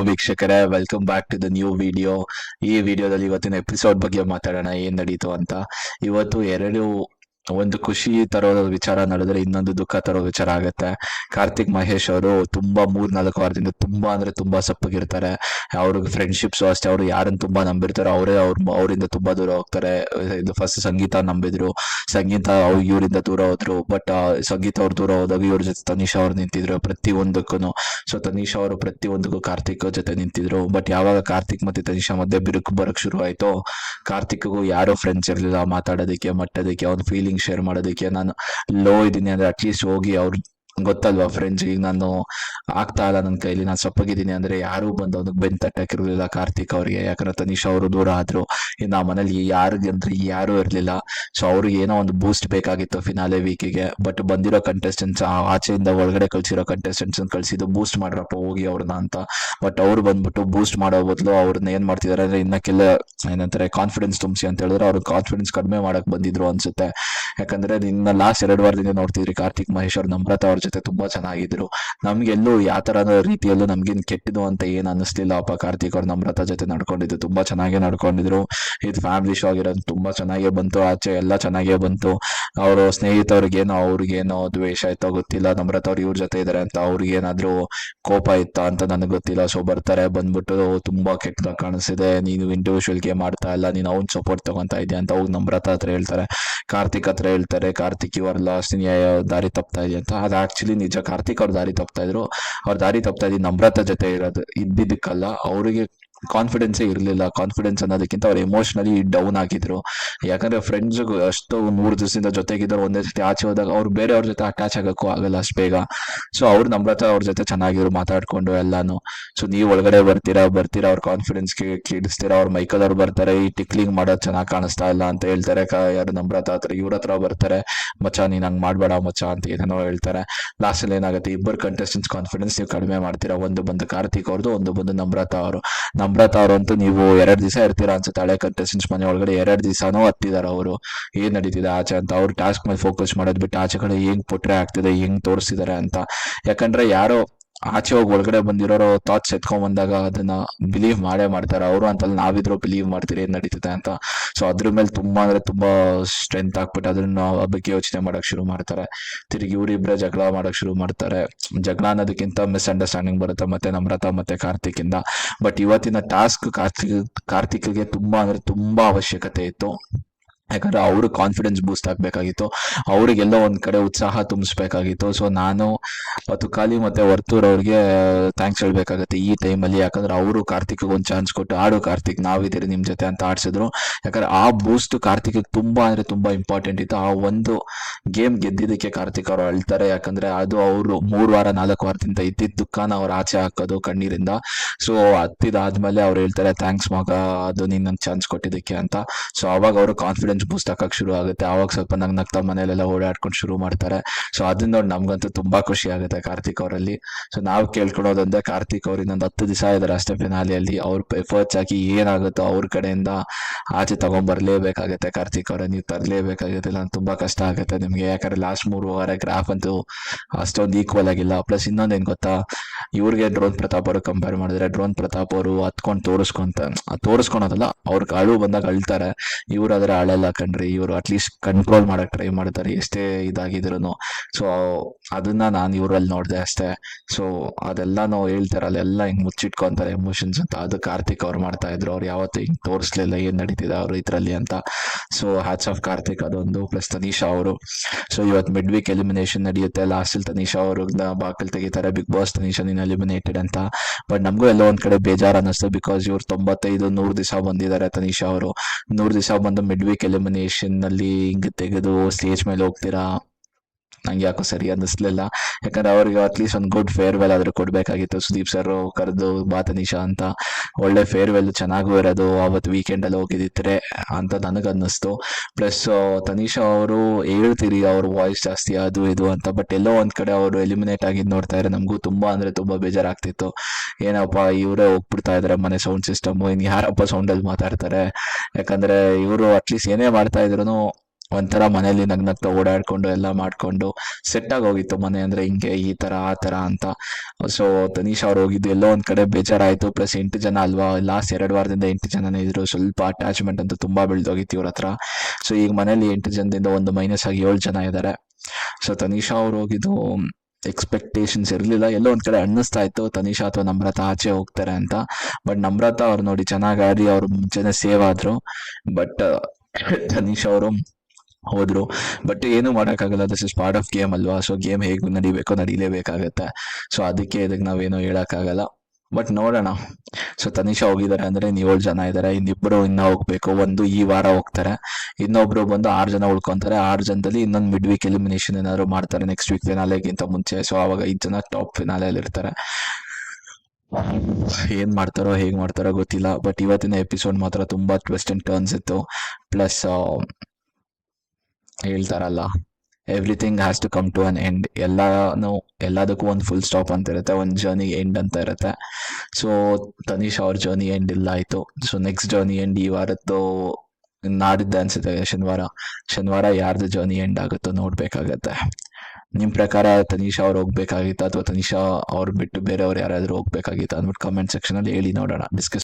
ವೀಕ್ಷಕರೇ welcome back to the new video ಈ ವಿಡಿಯೋದಲ್ಲಿ ಇವತ್ತಿನ ಎಪಿಸೋಡ್ ಬಗ್ಗೆ ಮಾತಾಡೋಣ, ಏನ್ ನಡೀತು ಅಂತ. ಇವತ್ತು ಎರಡು ಒಂದು ಖುಷಿ ತರೋ ವಿಚಾರ ನಡೆದ್ರೆ ಇನ್ನೊಂದು ದುಃಖ ತರೋ ವಿಚಾರ ಆಗುತ್ತೆ. ಕಾರ್ತಿಕ್ ಮಹೇಶ್ ಅವರು ತುಂಬಾ ಮೂರ್ ನಾಲ್ಕು ವಾರದಿಂದ ತುಂಬಾ ಅಂದ್ರೆ ತುಂಬಾ ಸಪ್ಪಗಿರ್ತಾರೆ. ಅವ್ರಿಗೆ ಫ್ರೆಂಡ್ಶಿಪ್ಸ್ ಅಷ್ಟೇ, ಅವ್ರು ಯಾರನ್ನ ತುಂಬಾ ನಂಬಿರ್ತಾರೋ ಅವರೇ ಅವ್ರ ಅವರಿಂದ ತುಂಬಾ ದೂರ ಹೋಗ್ತಾರೆ. ಇದು ಫಸ್ಟ್ ಸಂಗೀತ ನಂಬಿದ್ರು, ಸಂಗೀತ ಅವ್ರು ಇವರಿಂದ ದೂರ ಹೋದ್ರು ಬಟ್ ಸಂಗೀತ ಅವ್ರು ದೂರ ಹೋದಾಗ ಇವ್ರ ಜೊತೆ ತನಿಷಾ ಅವ್ರು ನಿಂತಿದ್ರು ಪ್ರತಿ ಒಂದಕ್ಕೂ ಸೊ ತನಿಷಾ ಅವರು ಪ್ರತಿ ಒಂದಕ್ಕೂ ಕಾರ್ತಿಕ್ ಜೊತೆ ನಿಂತಿದ್ರು. ಬಟ್ ಯಾವಾಗ ಕಾರ್ತಿಕ್ ಮತ್ತೆ ತನಿಷಾ ಮಧ್ಯೆ ಬಿರುಕು ಬರಕ್ ಶುರು ಆಯ್ತು ಕಾರ್ತಿಕ್ಗೂ ಯಾರೋ ಫ್ರೆಂಡ್ಸ್ ಇರ್ಲಿಲ್ಲ ಮಾತಾಡೋದಕ್ಕೆ, ಮಟ್ಟದಕ್ಕೆ, ಅವ್ನ ಫೀಲಿಂಗ್ ಶೇರ್ ಮಾಡೋದಕ್ಕೆ ನಾನು ಲೋ ಇದ್ದೀನಿ. ಅಂದ್ರೆ ಅಟ್ಲೀಸ್ಟ್ ಹೋಗಿ ಅವ್ರು ಗೊತ್ತಲ್ವಾ ಫ್ರೆಂಡ್ಸ್ ಈಗ ನಾನು ಆಗ್ತಾ ಇಲ್ಲ ನನ್ನ ಕೈಲಿ, ನಾನು ಸಪ್ಪಗಿದ್ದೀನಿ ಅಂದ್ರೆ ಯಾರು ಬಂದು ಅವ್ನಿಗೆ ಬೆನ್ ತಟ್ಟಕ್ಕಿರ್ಲಿಲ್ಲ ಕಾರ್ತಿಕ್ ಅವ್ರಿಗೆ. ಯಾಕಂದ್ರೆ ತನಿಷ್ ಅವರು ದೂರ ಆದ್ರು. ಇನ್ನು ಆ ಮನೇಲಿ ಯಾರಿಗೆ ಅಂದ್ರೆ ಯಾರು ಇರ್ಲಿಲ್ಲ. ಸೊ ಅವ್ರಿಗೆ ಏನೋ ಒಂದು ಬೂಸ್ಟ್ ಬೇಕಾಗಿತ್ತು ಫಿನಾಲೆ ವೀಕಿಗೆ ಬಟ್ ಬಂದಿರೋ ಕಂಟೆಸ್ಟೆಂಟ್ಸ್ ಆಚೆಯಿಂದ ಒಳಗಡೆ ಕಳ್ಸಿರೋ ಕಂಟೆಸ್ಟೆಂಟ್ಸ್ ಕಳ್ಸಿದ್ದು ಬೂಸ್ಟ್ ಮಾಡ್ರಪ್ಪ ಹೋಗಿ ಅವ್ರನ್ನ ಅಂತ. ಬಟ್ ಅವ್ರು ಬಂದ್ಬಿಟ್ಟು ಬೂಸ್ಟ್ ಮಾಡೋ ಬದಲು ಅವ್ರನ್ನ ಏನ್ ಮಾಡ್ತಿದಾರೆ ಅಂದ್ರೆ ಇನ್ನ ಕೆಲ ಏನಂತಾರೆ ಕಾನ್ಫಿಡೆನ್ಸ್ ತುಂಬಿಸಿ ಅಂತ ಹೇಳಿದ್ರೆ ಅವ್ರ ಕಾನ್ಫಿಡೆನ್ಸ್ ಕಡಿಮೆ ಮಾಡಕ್ ಬಂದಿದ್ರು ಅನ್ಸುತ್ತೆ. ಯಾಕಂದ್ರೆ ನಿನ್ನ ಲಾಸ್ಟ್ ಎರಡು ವಾರದಿಂದ ನೋಡ್ತಿದ್ರಿ ಕಾರ್ತಿಕ್ ಮಹೇಶ್ ಅವ್ರ ನಮ್ರತಾ ಅವ್ರ ಜೊತೆ ತುಂಬಾ ಚೆನ್ನಾಗಿದ್ರು. ನಮ್ಗೆಲ್ಲೂ ಯಾವ ತರ ರೀತಿಯಲ್ಲೂ ನಮ್ಗೇನ್ ಕೆಟ್ಟಿದ್ದು ಅಂತ ಏನ್ ಅನಿಸ್ಲಿಲ್ಲ ಅಪ್ಪ ಕಾರ್ತಿಕ್ ಅವ್ರ ನಮ್ರತ ಜೊತೆ ನಡ್ಕೊಂಡಿದ್ದು ತುಂಬಾ ಚೆನ್ನಾಗೇ ನಡ್ಕೊಂಡಿದ್ರು. ಇದು ಫ್ಯಾಮಿಲಿ ಶೋ ಆಗಿರೋದು ತುಂಬಾ ಚೆನ್ನಾಗೇ ಬಂತು. ಆಚೆ ಎಲ್ಲ ಚೆನ್ನಾಗೇ ಬಂತು. ಅವರು ಸ್ನೇಹಿತವ್ರಿಗೇನೋ ಅವ್ರಿಗೇನೋ ದ್ವೇಷ ಇತ್ತೋ ಗೊತ್ತಿಲ್ಲ ನಮ್ರತ ಅವ್ರು ಇವ್ರ ಜೊತೆ ಇದಾರೆ ಅಂತ ಅವ್ರಿಗೇನಾದ್ರೂ ಕೋಪ ಇತ್ತ ಅಂತ ನನಗೆ ಗೊತ್ತಿಲ್ಲ. ಸೊ ಬರ್ತಾರೆ, ಬಂದ್ಬಿಟ್ಟು ತುಂಬಾ ಕೆಟ್ಟದಾಗ ಕಾಣಿಸಿದೆ ನೀನು ಇಂಡಿವಿಜುವಲ್ ಗೇಮ್ ಆಡ್ತಾ ಇಲ್ಲ, ನೀನು ಅವ್ನ್ ಸಪೋರ್ಟ್ ತಗೊಂತಾ ಇದೆಯಾ ಅಂತ ಹೋಗಿ ನಮ್ರತ ಹತ್ರ ಹೇಳ್ತಾರೆ. ಕಾರ್ತಿಕ್ ಹತ್ರ ಹೇಳ್ತಾರೆ, ಕಾರ್ತಿಕ್ ಇವರ್ ಲಾಸ್ಟ್ ದಾರಿ ತಪ್ತಾ ಇದೆಯಾ? ಅಂತ. ಅದು ಆಕ್ಚುಲಿ ನಿಜ. ಕಾರ್ತಿಕ್ ಅವ್ರ ದಾರಿ ತಪ್ತಾ ಇದ್ರು. ಅವ್ರ ದಾರಿ ತಪ್ತಾ ಇದ್ದೀನಿ ನಮ್ರತ ಜೊತೆ ಇರೋದು ಇದ್ದಿದ್ದಕ್ಕಲ್ಲ, ಅವರಿಗೆ ಕಾನ್ಫಿಡೆನ್ಸೇ ಇರಲಿಲ್ಲ. ಕಾನ್ಫಿಡೆನ್ಸ್ ಅನ್ನೋದಕ್ಕಿಂತ ಅವ್ರು ಎಮೋಷನಲಿ ಡೌನ್ ಆಗಿದ್ರು. ಯಾಕಂದ್ರೆ ಫ್ರೆಂಡ್ಸ್ ಅಷ್ಟು ಮೂರು ದಿವಸದಿಂದ ಜೊತೆಗಿದ್ರು ಒಂದೇ ಸತಿ ಆಚೆ ಹೋದಾಗ ಅವ್ರು ಬೇರೆ ಅವ್ರ ಜೊತೆ ಅಟ್ಯಾಚ್ ಆಗಕ್ಕೂ ಆಗಲ್ಲ ಅಷ್ಟು ಬೇಗ. ಸೊ ಅವ್ರು ನಮ್ರತ ಅವ್ರ ಜೊತೆ ಚೆನ್ನಾಗಿದ್ರು ಮಾತಾಡ್ಕೊಂಡು ಎಲ್ಲಾನು. ಸೊ ನೀವು ಒಳಗಡೆ ಬರ್ತೀರಾ ಬರ್ತೀರಾ ಅವ್ರ ಕಾನ್ಫಿಡೆನ್ಸ್ ಕಿಡಿಸ್ತೀರಾ, ಅವ್ರ ಮೈಕಲ್ ಅವ್ರು ಬರ್ತಾರೆ, ಈ ಟಿಕ್ಲಿಂಗ್ ಮಾಡೋದು ಚೆನ್ನಾಗಿ ಕಾಣಿಸ್ತಾ ಇಲ್ಲ ಅಂತ ಹೇಳ್ತಾರೆ. ಯಾರು ನಮ್ರತ ಹತ್ರ ಇವ್ರ ಹತ್ರ ಬರ್ತಾರೆ. ಮಚ್ಚ, ನೀನ್ ಹಂಗ್ ಮಾಡ್ಬೇಡ ಮಚ್ಚ ಅಂತ ಏನೋ ಹೇಳ್ತಾರೆ. ಲಾಸ್ಟ್ ಅಲ್ಲಿ ಏನಾಗುತ್ತೆ, ಇಬ್ಬರು ಕಂಟೆಸ್ಟೆಂಟ್ಸ್ ಕಾನ್ಫಿಡೆನ್ಸ್ ನೀವು ಕಡಿಮೆ ಮಾಡ್ತೀರಾ. ಒಂದು ಬಂದು ಕಾರ್ತಿಕ್ ಅವ್ರದ್ದು ಒಂದು ಬಂದು ನಮ್ರತ ಅವರು. ನಮ್ರತ ಅಂತೂ ನೀವು ಎರಡು ದಿವಸ ಇರ್ತೀರಾ ಅನ್ಸುತ್ತೆ ಹಳೆ ಕಂಟೆಸ್ಟೆಂಟ್ಸ್ ಮನೆ ಒಳಗಡೆ ಎರಡು ದಿವಸನೂ ಹತ್ತಿದಾರೆ ಅವರು. ಏನ್ ನಡೀತಿದೆ ಆಚೆ ಅಂತ? ಅವ್ರ ಟಾಸ್ಕ್ ಮೇಲೆ ಫೋಕಸ್ ಮಾಡೋದ್ ಬಿಟ್ಟು ಆಚೆ ಕಡೆ ಹೆಂಗ್ ಪುಟ್ರೆ ಆಗ್ತಿದೆ, ಹೆಂಗ್ ತೋರಿಸಿದಾರೆ ಅಂತ? ಯಾಕಂದ್ರೆ ಯಾರೋ ಆಚೆ ಹೋಗಿ ಒಳಗಡೆ ಬಂದಿರೋರು ಥಾಟ್ಸ್ ಎತ್ಕೊಂಡ್ ಬಂದಾಗ ಅದನ್ನ ಬಿಲೀವ್ ಮಾಡೇ ಮಾಡ್ತಾರೆ. ಅವರು ಅಂತಲ್ಲ ನಾವಿದ್ರು ಬಿಲೀವ್ ಮಾಡ್ತೀರಿ ಏನ್ ನಡೀತದೆ ಅಂತ. ಸೊ ಅದ್ರ ಮೇಲೆ ತುಂಬಾ ಅಂದ್ರೆ ತುಂಬಾ ಸ್ಟ್ರೆಂತ್ ಹಾಕ್ಬಿಟ್ಟು ಅದನ್ನ ಬಗ್ಗೆ ಯೋಚನೆ ಮಾಡಕ್ ಶುರು ಮಾಡ್ತಾರೆ. ತಿರುಗಿ ಇವ್ರಿಬ್ರೆ ಜಗಳ ಮಾಡಕ್ ಶುರು ಮಾಡ್ತಾರೆ. ಜಗಳ ಅನ್ನೋದಕ್ಕಿಂತ ಮಿಸ್ಅಂಡರ್ಸ್ಟ್ಯಾಂಡಿಂಗ್ ಬರುತ್ತೆ ಮತ್ತೆ ನಮ್ರತಾ ಮತ್ತೆ ಕಾರ್ತಿಕ್ ಇಂದ ಬಟ್ ಇವತ್ತಿನ ಟಾಸ್ಕ್ ಕಾರ್ತಿಕ್ ಕಾರ್ತಿಕ್ಗೆ ತುಂಬಾ ಅಂದ್ರೆ ತುಂಬಾ ಅವಶ್ಯಕತೆ ಇತ್ತು. ಯಾಕಂದ್ರೆ ಅವರು ಕಾನ್ಫಿಡೆನ್ಸ್ ಬೂಸ್ಟ್ ಆಗಬೇಕಾಗಿತ್ತು. ಅವರಿಗೆಲ್ಲ ಒಂದು ಕಡೆ ಉತ್ಸಾಹ ತುಂಬಿಸ್ಬೇಕಾಗಿತ್ತು. ಸೊ ನಾನು ತುಕಾಲಿ ಮತ್ತೆ ವರ್ತೂರ್ ಅವ್ರಿಗೆ ಥ್ಯಾಂಕ್ಸ್ ಹೇಳ್ಬೇಕಾಗತ್ತೆ ಈ ಟೈಮಲ್ಲಿ ಯಾಕಂದ್ರೆ ಅವರು ಕಾರ್ತಿಕ್ ಒಂದು ಚಾನ್ಸ್ ಕೊಟ್ಟು, ಆಡು ಕಾರ್ತಿಕ್, ನಾವಿದ್ದೀರಿ ನಿಮ್ಮ ಜೊತೆ ಅಂತ ಆಡ್ಸಿದ್ರು. ಯಾಕಂದ್ರೆ ಆ ಬೂಸ್ಟ್ ಕಾರ್ತಿಕ್ ತುಂಬಾ ಅಂದ್ರೆ ತುಂಬಾ ಇಂಪಾರ್ಟೆಂಟ್ ಇತ್ತು. ಆ ಒಂದು ಗೇಮ್ ಗೆದ್ದಿದ್ದಕ್ಕೆ ಕಾರ್ತಿಕ್ ಅವರು ಅಳ್ತಾರೆ. ಯಾಕಂದ್ರೆ ಅದು ಅವರು ಮೂರು ವಾರ, ನಾಲ್ಕು ವಾರದಿಂದ ಇದ್ದಿದ್ದ ದುಃಖನ ಅವ್ರು ಆಚೆ ಹಾಕೋದು ಕಣ್ಣೀರಿಂದ. ಸೊ ಹತ್ತಿದಾದ್ಮೇಲೆ ಅವ್ರು ಹೇಳ್ತಾರೆ ಥ್ಯಾಂಕ್ಸ್ ಮಗ, ಅದು ನಿನ್ನ ನನ್ ಚಾನ್ಸ್ ಕೊಟ್ಟಿದ್ದಕ್ಕೆ ಅಂತ. ಸೊ ಅವಾಗ ಅವರು ಕಾನ್ಫಿಡೆನ್ಸ್ ಬೂಸ್ಟ್ ಹಾಕಕ್ ಶುರು ಆಗುತ್ತೆ. ಆವಾಗ ಸ್ವಲ್ಪ ನಗ್ ನಗ್ತಾ ಮನೇಲೆಲ್ಲ ಓಡಾಡ್ಕೊಂಡು ಶುರು ಮಾಡ್ತಾರೆ. ಸೊ ಅದನ್ನ ನೋಡಿ ನಮ್ಗಂತೂ ತುಂಬಾ ಖುಷಿ ಆಗುತ್ತೆ ಕಾರ್ತಿಕ್ ಅವರಲ್ಲಿ. ಸೊ ನಾವು ಕೇಳ್ಕೊಳೋದಂದ್ರೆ ಕಾರ್ತಿಕ್ ಅವ್ರು ಇನ್ನೊಂದು ಹತ್ತು ದಿವಸ ಇದಾರೆ ಅಷ್ಟೇ ಫಿನಾಲಿಯಲ್ಲಿ ಅವ್ರ ಎಫರ್ಟ್ಸ್ ಹಾಕಿ ಏನಾಗುತ್ತೋ ಅವ್ರ ಕಡೆಯಿಂದ ಆಚೆ ತಗೊಂಡ್ ಬರ್ಲೇಬೇಕಾಗತ್ತೆ ಕಾರ್ತಿಕ್ ಅವರೇ. ನೀವು ತರಲೇಬೇಕಾಗುತ್ತೆ. ಇಲ್ಲ ತುಂಬಾ ಕಷ್ಟ ಆಗುತ್ತೆ ನಿಮ್ಗೆ. ಯಾಕಂದ್ರೆ ಲಾಸ್ಟ್ ಮೂರು ವಾರ ಗ್ರಾಫ್ ಅಂತೂ ಅಷ್ಟೊಂದು ಈಕ್ವಲ್ ಆಗಿಲ್ಲ. ಪ್ಲಸ್ ಇನ್ನೊಂದೇನ್ ಗೊತ್ತಾ? ಇವ್ರಿಗೆ ಡ್ರೋನ್ ಪ್ರತಾಪ್ ಅವರು ಕಂಪೇರ್ ಮಾಡಿದ್ರೆ ಡ್ರೋನ್ ಪ್ರತಾಪ್ ಅವರು ಹತ್ಕೊಂಡು ತೋರಿಸ್ಕೊಂತ, ತೋರಿಸ್ಕೊಳೋದಲ್ಲ ಅವ್ರಿಗೆ ಅಳು ಬಂದಾಗ ಅಳ್ತಾರೆ. ಇವ್ರು ಆದ್ರೆ ಅಳಲ್ಲ ಕಣ್ರಿ. ಇವರು ಅಟ್ಲೀಸ್ಟ್ ಕಂಟ್ರೋಲ್ ಮಾಡಕ್ ಟ್ರೈ ಮಾಡ್ತಾರೆ. ಎಷ್ಟೇ ಇದಾಗಿದ್ರು ಸೊ ಅದನ್ನ ನಾನು ಇವ್ರಲ್ಲಿ ನೋಡಿದೆ ಅಷ್ಟೇ. ಸೊ ಅದೆಲ್ಲಾನು ಹೇಳ್ತಾರಲ್ಲ, ಎಲ್ಲ ಹಿಂಗ್ ಮುಚ್ಚಿಟ್ಕೊಂತಾರೆ ಎಮೋಷನ್ಸ್ ಅಂತ. ಅದು ಕಾರ್ತಿಕ್ ಅವ್ರು ಮಾಡ್ತಾ ಇದ್ರು. ಅವ್ರು ಯಾವತ್ತೂ ಹಿಂಗ್ ತೋರಿಸ್ಲಿಲ್ಲ ಏನ್ ನಡೀತಿದೆ ಅವ್ರು ಇದ್ರಲ್ಲಿ ಅಂತ. ಸೊ ಹ್ಯಾಟ್ಸ್ ಆಫ್ ಕಾರ್ತಿಕ್ ಅದೊಂದು. ಪ್ಲಸ್ ತನೀಶಾ ಅವರು. ಸೊ ಇವತ್ತು ಮಿಡ್ ವೀಕ್ ಎಲಿಮಿನೇಷನ್ ನಡೆಯುತ್ತೆ. ಲಾಸ್ಟ್ ಅಲ್ಲಿ ತನೀಶಾ ಅವರು ಬಾಕಲ್ ತೆಗಿತಾರೆ. ಬಿಗ್ ಬಾಸ್ ತನೀಶಾ ನೀನ್ ಎಲಿಮಿನೇಟೆಡ್ ಅಂತ. ಬಟ್ ನಮಗೂ ಎಲ್ಲ ಒಂದ್ ಕಡೆ ಬೇಜಾರ್ ಅನ್ನಿಸ್ತು ಬಿಕಾಸ್ ಇವ್ರು ತೊಂಬತ್ತೈದು ನೂರು ದಿವಸ ಬಂದಿದ್ದಾರೆ ತನೀಶಾ ಅವರು. ನೂರು ದಿವಸ ಬಂದು ಮಿಡ್ ವೀಕ್ ಎಲಿಮಿನೇಷನ್ ಹಿಂಗ್ ತೆಗೆದು ಸ್ಟೇಜ್ ಮೇಲೆ ಹೋಗ್ತೀರಾ? ನಂಗೆ ಯಾಕೋ ಸರಿ ಅನ್ನಿಸ್ಲಿಲ್ಲ. ಯಾಕಂದ್ರೆ ಅವ್ರಿಗೆ ಅಟ್ಲೀಸ್ಟ್ ಒಂದು ಗುಡ್ ಫೇರ್ವೆಲ್ ಆದರೂ ಕೊಡಬೇಕಾಗಿತ್ತು. ಸುದೀಪ್ ಸರ್ ಕರೆದು ಬಾ ತನಿಷಾ ಅಂತ. ಒಳ್ಳೆ ಫೇರ್ವೆಲ್ ಚೆನ್ನಾಗೂ ಇರೋದು. ಅವತ್ತು ವೀಕೆಂಡ್ ಅಲ್ಲಿ ಹೋಗಿದ್ದಿದ್ರೆ ಅಂತ ನನಗೆ ಅನ್ನಿಸ್ತು. ಪ್ಲಸ್ ತನಿಷಾ ಅವರು ಹೇಳ್ತೀರಿ, ಅವ್ರ ವಾಯ್ಸ್ ಜಾಸ್ತಿ ಅದು ಇದು ಅಂತ. ಬಟ್ ಎಲ್ಲೋ ಒಂದು ಕಡೆ ಅವರು ಎಲಿಮಿನೇಟ್ ಆಗಿದ್ ನೋಡ್ತಾ ಇದ್ರೆ ನಮಗೂ ತುಂಬಾ ಅಂದ್ರೆ ತುಂಬಾ ಬೇಜಾರಾಗ್ತಿತ್ತು. ಏನಪ್ಪ, ಇವರೇ ಹೋಗ್ಬಿಡ್ತಾ ಇದಾರೆ ಮನೆ ಸೌಂಡ್ ಸಿಸ್ಟಮ್ ಇನ್ ಯಾರಪ್ಪ ಸೌಂಡ್ ಅಲ್ಲಿ ಮಾತಾಡ್ತಾರೆ? ಯಾಕಂದ್ರೆ ಇವರು ಅಟ್ಲೀಸ್ಟ್ ಏನೇ ಮಾಡ್ತಾ ಇದ್ರು ಒಂಥರ ಮನೇಲಿ ನಗ್ನಗ್ತಾ ಓಡಾಡ್ಕೊಂಡು ಎಲ್ಲ ಮಾಡ್ಕೊಂಡು ಸೆಟ್ ಆಗಿ ಮನೆ ಅಂದ್ರೆ ಹಿಂಗೆ ಈ ತರ, ಆ ತರ ಅಂತ. ಸೊ ತನೀಶ್ ಅವ್ರು ಹೋಗಿದ್ದು ಎಲ್ಲೋ ಒಂದ್ ಕಡೆ ಬೇಜಾರಾಯ್ತು. ಪ್ಲಸ್ ಎಂಟು ಜನ ಅಲ್ವಾ? ಲಾಸ್ಟ್ ಎರಡು ವಾರದಿಂದ ಎಂಟು ಜನನೇ ಇದ್ರು. ಸ್ವಲ್ಪ ಅಟ್ಯಾಚ್ಮೆಂಟ್ ಅಂತ ತುಂಬಾ ಬೆಳೆದೋಗಿತ್ತು ಇವ್ರ ಹತ್ರ. ಸೊ ಈಗ ಮನೇಲಿ ಎಂಟು ಜನದಿಂದ ಒಂದು ಮೈನಸ್ ಆಗಿ ಏಳು ಜನ ಇದ್ದಾರೆ ಸೊ ತನಿಷಾ ಅವ್ರು ಹೋಗಿದ್ದು ಎಕ್ಸ್ಪೆಕ್ಟೇಷನ್ಸ್ ಇರಲಿಲ್ಲ. ಎಲ್ಲೋ ಒಂದ್ ಕಡೆ ಅನ್ನಿಸ್ತಾ ಇತ್ತು. ತನಿಷಾ ಅಥವಾ ನಮ್ರತ ಆಚೆ ಹೋಗ್ತಾರೆ ಅಂತ. ಬಟ್ ನಮ್ರತ ಅವ್ರು ನೋಡಿ ಚೆನ್ನಾಗಿ ಆಡಿ ಅವ್ರು ಮುಂಚೆನೆ ಸೇವ್ ಆದ್ರು. ಬಟ್ ತನಿಷಾ ಅವರು ಹೋದ್ರು. ಬಟ್ ಏನು ಮಾಡೋಕ್ಕಾಗಲ್ಲ. This is part of game ಅಲ್ವಾ? ಸೊ ಗೇಮ್ ಹೇಗೆ ನಡಿಬೇಕೋ ನಡಿಲೇಬೇಕಾಗತ್ತೆ. ಸೊ ಅದಕ್ಕೆ ಇದಕ್ಕೆ ನಾವೇನು ಹೇಳೋಕ್ಕಾಗಲ್ಲ. ಬಟ್ ನೋಡೋಣ. ಸೊ ತನಿಷಾ ಹೋಗಿದ್ದಾರೆ ಅಂದ್ರೆ ಏಳು ಜನ ಇದ್ದಾರೆ ಇನ್ನಿಬ್ರು ಇನ್ನ ಹೋಗ್ಬೇಕು. ಒಂದು ಈ ವಾರ ಹೋಗ್ತಾರೆ. ಇನ್ನೊಬ್ರು ಬಂದು ಆರು ಜನ ಉಳ್ಕೊಂತಾರೆ. ಆರು ಜನದಲ್ಲಿ ಇನ್ನೊಂದು ಮಿಡ್ ವೀಕ್ ಎಲಿಮಿನೇಷನ್ ಏನಾದ್ರು ಮಾಡ್ತಾರೆ ನೆಕ್ಸ್ಟ್ ವೀಕ್ ಫಿನಾಲೆಗಿಂತ ಮುಂಚೆ. ಸೊ ಅವಾಗ ಐದು ಜನ ಟಾಪ್ ಫಿನಾಲೆಯಲ್ಲಿ ಇರ್ತಾರೆ. ಏನ್ ಮಾಡ್ತಾರೋ, ಹೇಗ್ ಮಾಡ್ತಾರೋ ಗೊತ್ತಿಲ್ಲ. ಬಟ್ ಇವತ್ತಿನ ಎಪಿಸೋಡ್ ಮಾತ್ರ ತುಂಬಾ ಟ್ವಿಸ್ಟ್ ಅಂಡ್ ಟರ್ನ್ಸ್ ಇತ್ತು. ಪ್ಲಸ್ ಹೇಳ್ತಾರಲ್ಲ everything has to come to an end ಎಲ್ಲಾನು, ಎಲ್ಲದಕ್ಕೂ ಒಂದು ಫುಲ್ ಸ್ಟಾಪ್ ಅಂತ ಇರುತ್ತೆ, ಒಂದು ಜರ್ನಿ ಎಂಡ್ ಅಂತ ಇರುತ್ತೆ. ಸೊ ತನಿಷ್ ಅವ್ರ ಜರ್ನಿ ಎಂಡ್ ಇಲ್ಲ ಆಯ್ತು. ಸೊ ನೆಕ್ಸ್ಟ್ ಜರ್ನಿ ಎಂಡ್ ಈ ವಾರದ್ದು ನಾಡಿದ್ದ ಅನ್ಸುತ್ತೆ ಶನಿವಾರ. ಶನಿವಾರ ಯಾರ್ದು ಜರ್ನಿ ಎಂಡ್ ಆಗುತ್ತೋ ನೋಡ್ಬೇಕಾಗತ್ತೆ. ನಿಮ್ಮ ಪ್ರಕಾರ ತನೀಶಾ ಅವ್ರು ಹೋಗ್ಬೇಕಾಗಿತ್ತ, ಅಥವಾ ತನೀಶಾ ಅವ್ರು ಬಿಟ್ಟು ಬೇರೆಯವ್ರು ಯಾರಾದರೂ ಹೋಗ್ಬೇಕಾಗಿತ್ತು ಅಂದ್ಬಿಟ್ಟು ಕಮೆಂಟ್ ಸೆಕ್ಷನ್ ಅಲ್ಲಿ ಹೇಳಿ ನೋಡೋಣ ಡಿಸ್ಕಸ್